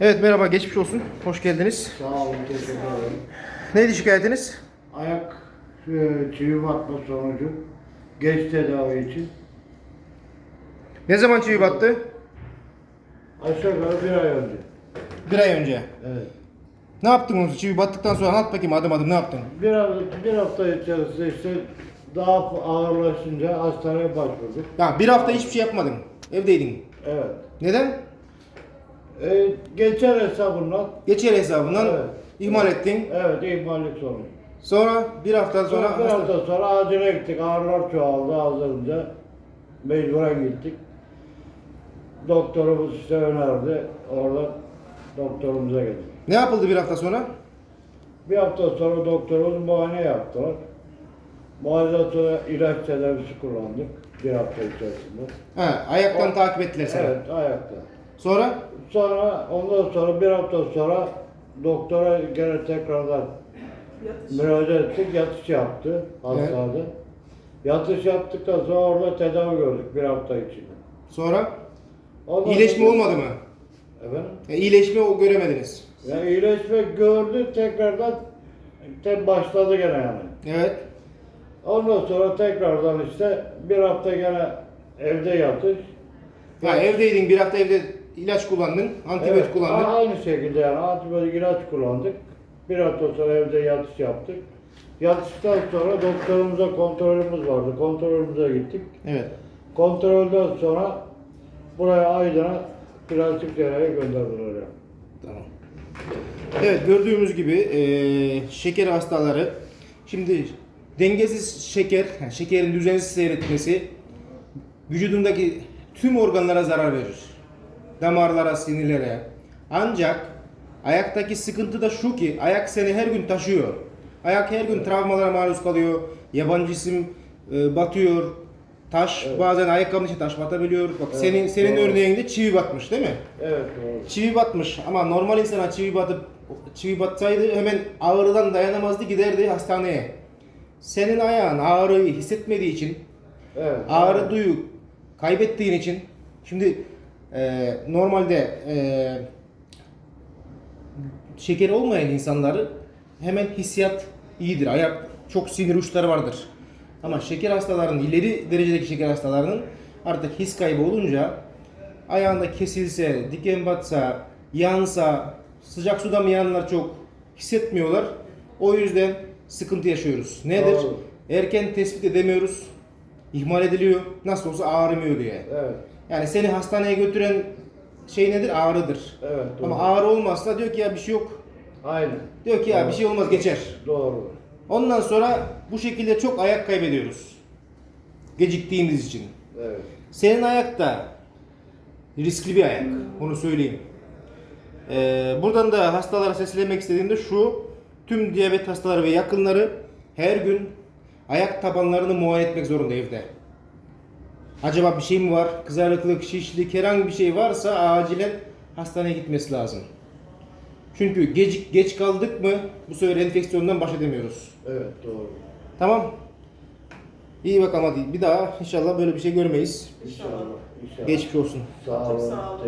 Evet merhaba geçmiş olsun. Hoş geldiniz. Sağ olun, teşekkür ederim. Neydi şikayetiniz? Ayak e, çivi batma sonucu geç tedavi için Ne zaman çivi battı? aşağı yukarı bir ay önce. Bir ay önce. Evet. Ne yaptın onu? Çivi battıktan sonra anlat bakayım adım adım ne yaptın? Bir hafta, bir hafta içerisinde işte daha ağırlaşınca hastaneye başvurduk. Ya bir hafta hiçbir şey yapmadın. Evdeydin. Evet. Neden? E, geçer hesabından Geçer hesabından Evet. ihmal ettin. evet ihmallik sonucu. Sonra bir hafta sonra, Sonra bir hafta sonra acile gittik. Ağrılar çoğaldı azalınca mecburen gittik. Doktorumuz işte önerdi. Oradan doktorumuza gittik. Ne yapıldı bir hafta sonra? Bir hafta sonra doktorumuz muayene yaptılar. Muayeneden sonra ilaç tedavisi kullandık bir hafta içerisinde. Ha, ayaktan O- takip ettiler seni. Evet ayakta. Sonra? Sonra ondan sonra bir hafta sonra doktora gene tekrardan müracaat ettik. Yatış yaptı hastanede. Yatış yaptıktan sonra orada tedavi gördük bir hafta içinde. Sonra? Ondan İyileşme sonra- olmadı mı? Efendim? E, iyileşme o göremediniz. Ya iyileşme gördü tekrardan te başladı gene yani. Evet. Ondan sonra tekrardan işte bir hafta gene evde yatış. Ha, evdeydin bir hafta evde ilaç kullandın, antibiyotik Evet, kullandın. Aynı şekilde yani antibiyotik ilaç kullandık. Bir hafta sonra evde yatış yaptık. Yatıştan sonra doktorumuza kontrolümüz vardı. Kontrolümüze gittik. Evet. Kontrolden sonra buraya Aydın'a plastik cerrahiye gönderdiler yani. Tamam. Evet gördüğümüz gibi eee, şeker hastaları şimdi dengesiz şeker, yani şekerin düzensiz seyretmesi vücudundaki tüm organlara zarar verir. Damarlara, sinirlere. Ancak ayaktaki sıkıntı da şu ki ayak seni her gün taşıyor. Ayak her gün travmalara maruz kalıyor. Yabancı cisim e, batıyor. Taş bazen ayakkabının içine taş batabiliyor. Bak Evet, senin senin doğru. örneğinde çivi batmış değil mi? Evet doğru. Çivi batmış ama normal insana çivi batıp çivi batsaydı hemen ağrıdan dayanamazdı giderdi hastaneye. Senin ayağın ağrıyı hissetmediği için, Evet. ağrı duyu kaybettiğin için şimdi e, normalde e, şekeri olmayan insanları hemen hissiyat iyidir. Ayak çok sinir uçları vardır. Ama şeker hastalarının, ileri derecedeki şeker hastalarının artık his kaybı olunca ayağında kesilse, diken batsa, yansa, sıcak suda mı yanlar çok hissetmiyorlar. O yüzden sıkıntı yaşıyoruz. Nedir? Doğru. Erken tespit edemiyoruz. ihmal ediliyor. Nasıl olsa ağrımıyor diye. Evet. Yani seni hastaneye götüren şey nedir? Ağrıdır. Evet doğru. Ama ağrı olmazsa diyor ki ya bir şey yok. Aynen. Diyor ki ya bir şey olmaz geçer. Doğru. Ondan sonra bu şekilde çok ayak kaybediyoruz. Geciktiğimiz için. Evet. Senin ayak da riskli bir ayak. Onu söyleyeyim. Ee, buradan da hastalara seslenmek istediğimde şu. Tüm diyabet hastaları ve yakınları her gün ayak tabanlarını muayene etmek zorunda evde. Acaba bir şey mi var? Kızarıklık, şişlik, herhangi bir şey varsa acilen hastaneye gitmesi lazım. Çünkü geç, geç kaldık mı bu sefer enfeksiyondan baş edemiyoruz. Evet doğru. Tamam. İyi bakalım hadi. Bir daha inşallah böyle bir şey görmeyiz. İnşallah. İnşallah. Geçmiş olsun. Sağ Çok olun. sağ olun.